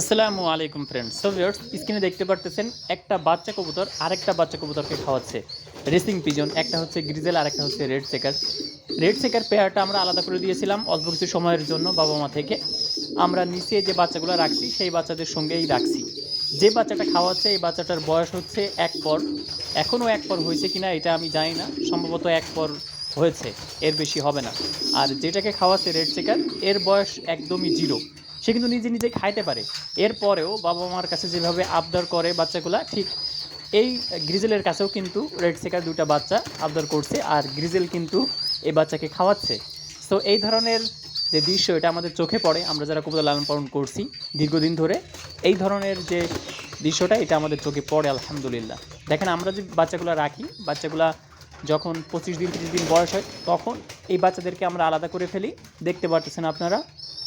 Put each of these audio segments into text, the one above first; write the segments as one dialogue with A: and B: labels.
A: আসসালামু আলাইকুম friends so viewers স্ক্রিনে দেখতে পারতেছেন, একটা বাচ্চা কবুতর আরেকটা বাচ্চা কবুতরকে খাওয়াচ্ছে। রেসিং পিজন একটা হচ্ছে গ্রিজেল আর একটা হচ্ছে রেড সেকার রেড সেকার পেয়ারটা আমরা আলাদা করে দিয়েছিলাম অল্প কিছু সময়ের জন্য বাবা মা থেকে। আমরা নিচে যে বাচ্চাগুলো রাখছি, সেই বাচ্চাদের সঙ্গেই রাখছি। যে বাচ্চাটা খাওয়াচ্ছে, এই বাচ্চাটার বয়স হচ্ছে এক পর। এখনও এক পর হয়েছে কিনা এটা আমি জানি না, সম্ভবত এক পর হয়েছে, এর বেশি হবে না। আর যেটাকে খাওয়াচ্ছে রেড সেকার এর বয়স একদমই জিরো সে কিন্তু নিজে নিজে খাইতে পারে। এরপরেও বাবা মার কাছে যেভাবে আবদার করে বাচ্চাগুলা, ঠিক এই গ্রিজেলের কাছেও কিন্তু রেড সেকার দুটা বাচ্চা আবদার করছে আর গ্রিজেল কিন্তু এই বাচ্চাকে খাওয়াচ্ছে। তো এই ধরনের যে দৃশ্য, এটা আমাদের চোখে পড়ে। আমরা যারা কবুতর লালন পালন করছি দীর্ঘদিন ধরে, এই ধরনের যে দৃশ্যটা, এটা আমাদের চোখে পড়ে, আলহামদুলিল্লাহ। দেখেন, আমরা যে বাচ্চাগুলো রাখি, বাচ্চাগুলা যখন পঁচিশ দিন, তিরিশ দিন বয়স হয়, তখন এই বাচ্চাদেরকে আমরা আলাদা করে ফেলি। দেখতে পারতেছেন আপনারা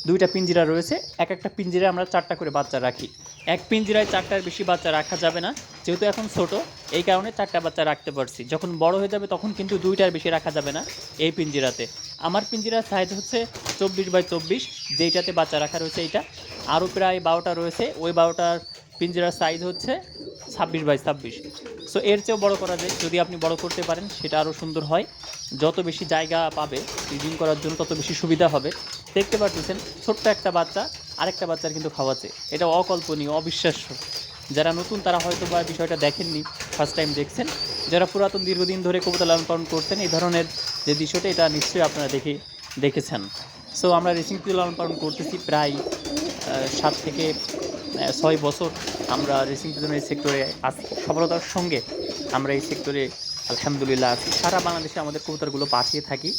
A: দুইটা পিঞ্জিরা রয়েছে, এক একটা পিঞ্জিরায় আমরা চারটা করে বাচ্চা রাখি। এক পিঞ্জিরায় চারটার বেশি বাচ্চা রাখা যাবে না, যেহেতু এখন ছোট, এই কারণে চারটা বাচ্চা রাখতে পারছি। যখন বড় হয়ে যাবে তখন কিন্তু দুইটার বেশি রাখা যাবে না এই পিঞ্জিরাতে। আমার পিঞ্জিরার সাইজ হচ্ছে চব্বিশ বাই চব্বিশ, যেইটাতে বাচ্চা রাখা রয়েছে এইটা। আরও প্রায় বারোটা রয়েছে, ওই বারোটার পিঞ্জিরার সাইজ হচ্ছে ছাব্বিশ বাই ছাব্বিশ। সো এর চেয়েও বড় করা যায়, যদি আপনি বড় করতে পারেন, সেটা আরও সুন্দর হয়। যত বেশি জায়গা পাবে ব্রিডিং করার জন্য, তত বেশি সুবিধা হবে। দেখতে পারতেছেন, ছোট্ট একটা বাচ্চা, আরেকটা বাচ্চার কিন্তু খাওয়াচ্ছে এটা অকল্পনীয়, অবিশ্বাস্য। যারা নতুন, তারা হয়তো বা বিষয়টা দেখেননি ফার্স্ট টাইম দেখছেন। যারা পুরাতন, দীর্ঘদিন ধরে কবিতা লালন পালন করছেন, এই ধরনের যে দৃশ্যটা, এটা নিশ্চয়ই আপনারা দেখে, দেখেছেন। সো আমরা রেসিং পিউ লালন পালন করতেছি প্রায় সাত থেকে ছয় বছর। আমরা রেসিং এই সেক্টরে আছি সফলতার সঙ্গে আমরা এই সেক্টরে আলহামদুলিল্লাহ, আছি। সারা বাংলাদেশে আমাদের কবুতরগুলো পাঠিয়ে থাকি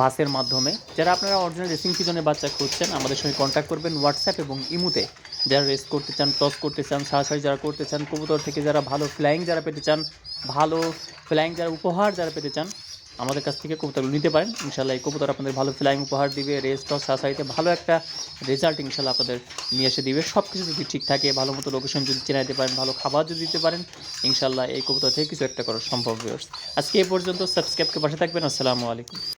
A: বাসের মাধ্যমে। যারা আপনারা অরিজিনাল রেসিং পিজনের বাচ্চা খুঁজছেন, আমাদের সঙ্গে কন্ট্যাক্ট করবেন হোয়াটসঅ্যাপ এবং ইমুতে। যারা রেস করতে চান টস করতে চান, সারাসারি যারা করতে চান, কবুতর থেকে যারা ভালো ফ্লাইং যারা পেতে চান, ভালো ফ্লাইং যারা উপহার যারা পেতে চান আমাদের কাছ থেকে কবুতরগুলো নিতে পারেন। ইনশাল্লাহ এই কবুতর আপনাদের ভালো ফ্লাইং উপহার দিবে রেস্ট টস সাসাইতে ভালো একটা রেজাল্ট ইনশাল্লাহ আপনাদের নিয়ে এসে দিবে। সব কিছু যদি ঠিক থাকে, ভালো মতো লোকেশন যদি চেনা দিতে পারেন, ভালো খাবার যদি দিতে পারেন ইনশাল্লাহ এই কবুতর থেকে কিছু একটা করা সম্ভব আজকে এই পর্যন্ত সাবস্ক্রাইবকে পাশে থাকবেন। আসসালামু আলাইকুম।